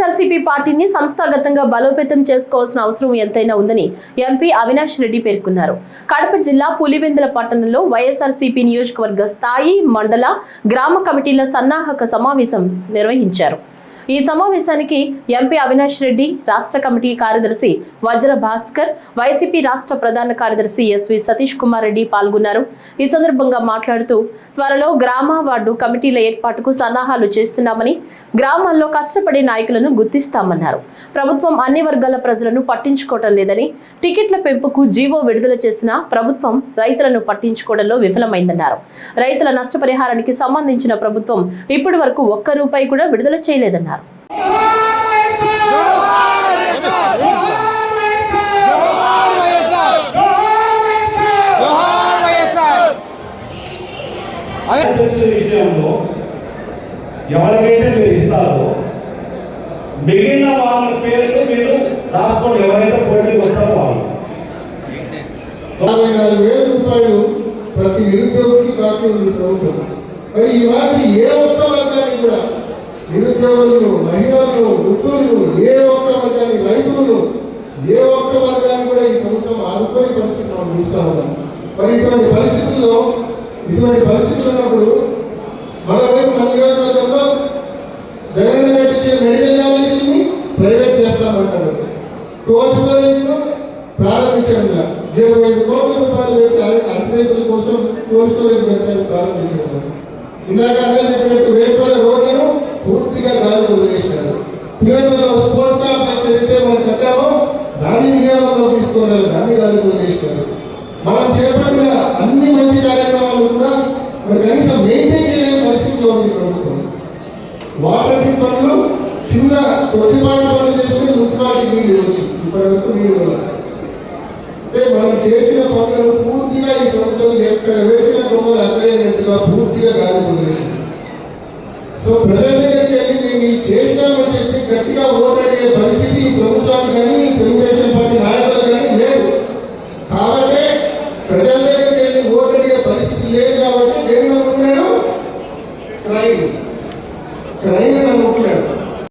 వైఎస్ఆర్సీపీ పార్టీని సంస్థాగతంగా బలోపేతం చేసుకోవాల్సిన అవసరం ఎంతైనా ఉందని ఎంపీ అవినాష్ రెడ్డి పేర్కొన్నారు. కడప జిల్లా పులివెందుల పట్టణంలో వైఎస్ఆర్సీపీ నియోజకవర్గ స్థాయి మండల గ్రామ కమిటీల సన్నాహక సమావేశం నిర్వహించారు. ఈ సమావేశానికి ఎంపీ అవినాష్ రెడ్డి రాష్ట్ర కమిటీ కార్యదర్శి వజ్ర భాస్కర్ వైసీపీ రాష్ట్ర ప్రధాన కార్యదర్శి ఎస్వి సతీష్ కుమార్ రెడ్డి పాల్గొన్నారు. ఈ సందర్భంగా మాట్లాడుతూ త్వరలో గ్రామ వార్డు కమిటీల ఏర్పాటుకు సన్నాహాలు చేస్తున్నామని గ్రామాల్లో కష్టపడే నాయకులను గుర్తిస్తామన్నారు. ప్రభుత్వం అన్ని వర్గాల ప్రజలను పట్టించుకోవటం లేదని టికెట్ల పెంపుకు జీవో విడుదల చేసిన ప్రభుత్వం రైతులను పట్టించుకోవడంలో విఫలమైందన్నారు. రైతుల నష్టపరిహారానికి సంబంధించిన ప్రభుత్వం ఇప్పటి వరకు ఒక్క రూపాయి కూడా విడుదల చేయలేదన్నారు. విషయంలో ఎవరికైతే మీరు ఇస్తారో మిగిలిన వాళ్ళ పేర్లు మీరు రాసుకోండి ఎవరైతే పోటీకి వస్తారో వాళ్ళు. యాభై నాలుగు వేల రూపాయలు ప్రతి నిరుద్యోగికి ఉంది ప్రభుత్వం. మరి ఈ మాదిరి ఏ ఒక్క వర్గానికి కూడా నిరుద్యోగులను మహిళలను వృద్ధులను ఏ ఒక్క వర్గానికి రైతులను ఏ ఒక్క వర్గాన్ని కూడా ఈ ప్రభుత్వం ఆదుకోని పరిస్థితి మనం చూస్తా ఉన్నాం. మరి ఇటువంటి పరిస్థితుల్లో ఇటువంటి పరిస్థితులు ఉన్నప్పుడు మరోవైపు మన నియోజకవర్గంలో జగన్ గారు ఇచ్చే మెడికల్ కాలేజీని ప్రైవేట్ చేస్తామంటారు కోచ్ కాలేజీలో ప్రారంభించడం ఇరవై ఐదు కోట్ల రూపాయలు పెట్టి అధినేతల కోసం కోల్డ్ స్టోరేజ్ పెట్టాలని ప్రారంభించారు ఇందాక అన్న చెప్పినట్టు వేపల రోడ్లను పూర్తిగా గాలి వదిలేసినారు పిల్లలలో స్పోర్ట్స్ కాంప్లెక్స్ ఏదైతే మనం కట్టామో దాన్ని వినియోగంలో తీసుకోవాలి దాన్ని గాలి వదిలేసినారు మనం చేపట్టిన అన్ని మంచి కార్యక్రమాలు మరి కనీసం మెయింటైన్ చేయలేని పరిస్థితిలో ఉంది ప్రభుత్వం వాటర్ ట్రీట్ పనులు చిన్న కొద్దిపాటి పనులు చేసుకుని మున్సిపాలిటీ నీళ్ళు ఇవ్వచ్చు. ఇప్పటివరకు నీళ్ళు అంటే మనం చేసిన పనులను పూర్తిగా ఈ ప్రభుత్వం ఎక్కడ వేసిన బొమ్మలు అక్కడైనట్టుగా పూర్తిగా గాలి వదిలేసింది